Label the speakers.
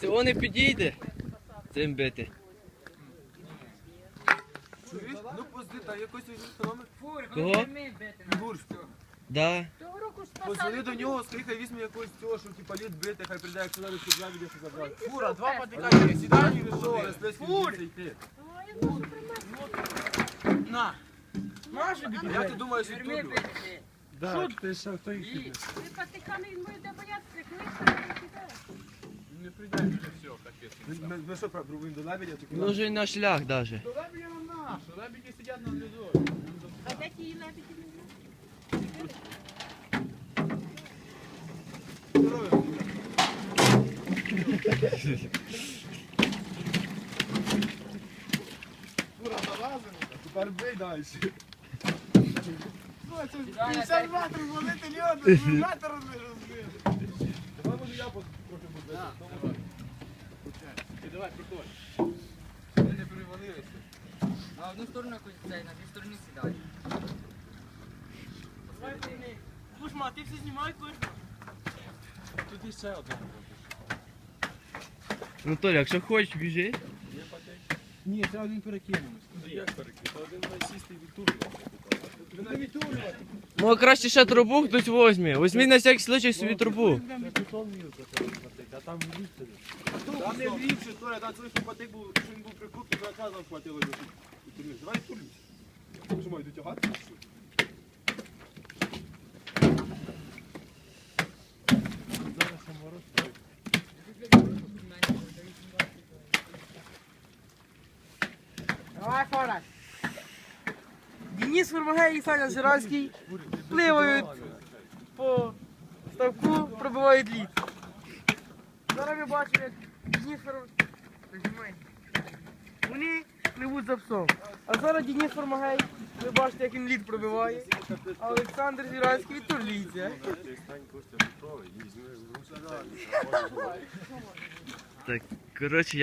Speaker 1: Цього не підійде. Цим бити.
Speaker 2: Чуєш? Ну позди, та якось візьми номер.
Speaker 1: Кого?
Speaker 2: Бурш.
Speaker 1: Да.
Speaker 2: Позвони до нього, скажи, хай візьме якогось цього, що типа лід бити, хай прийде, якщо навіть щоб забіде, що забрати.
Speaker 3: Фура, два потикання, сідай і
Speaker 2: Що, звідси йти.
Speaker 3: На. Маша,
Speaker 2: Як ти думаєш, від тут?
Speaker 3: Да, ти що, хто їх піде?
Speaker 4: Ви патикани, він буде боятися, кличте,
Speaker 3: Не все, капець.
Speaker 2: Ми, ми що, пробуємо до лебедя? чи куди?
Speaker 1: Ну на шлях даже.
Speaker 3: То лебеді на наш, лебеді сидять на льодові.
Speaker 4: А де ті лебеді?
Speaker 2: Фура, залазимо. Тепер бий далі.
Speaker 3: 50 метрів звалити льоду, метр розбити.
Speaker 2: Давай може я трохи буду.
Speaker 3: Давай, приходь.
Speaker 2: Ми не перевалилися.
Speaker 5: На одну сторону цей, на дві сторони сідай.
Speaker 3: Кушма, ти все знімай, Кушма. Тут і ще одного.
Speaker 1: Ну Толя, якщо хочеш, біжи.
Speaker 3: Ні, це один перекинемо.
Speaker 2: Як перекид? Один має сісти і відтурювати.
Speaker 1: Ну а краще ще трубу хтось возьме. Возьмі на всякий случай собі трубу.
Speaker 3: Там
Speaker 2: не вліпше, Толя, там цей патик був, що він був прикрутий, то яка нам хватило. Давай. Що маю дотягати?
Speaker 3: саморозь.
Speaker 6: Давай, Фора. Денис Фурмагей і Саня Зіранський пливають по ставку, пробивають лід. Зараз ми бачимо, як Денис Фурмагей... Вони пливуть за псом. А зараз Денис Фурмагей, ви бачите, як він лід пробиває. А Олександр Зіранський відтурліться.
Speaker 1: Так, коротше.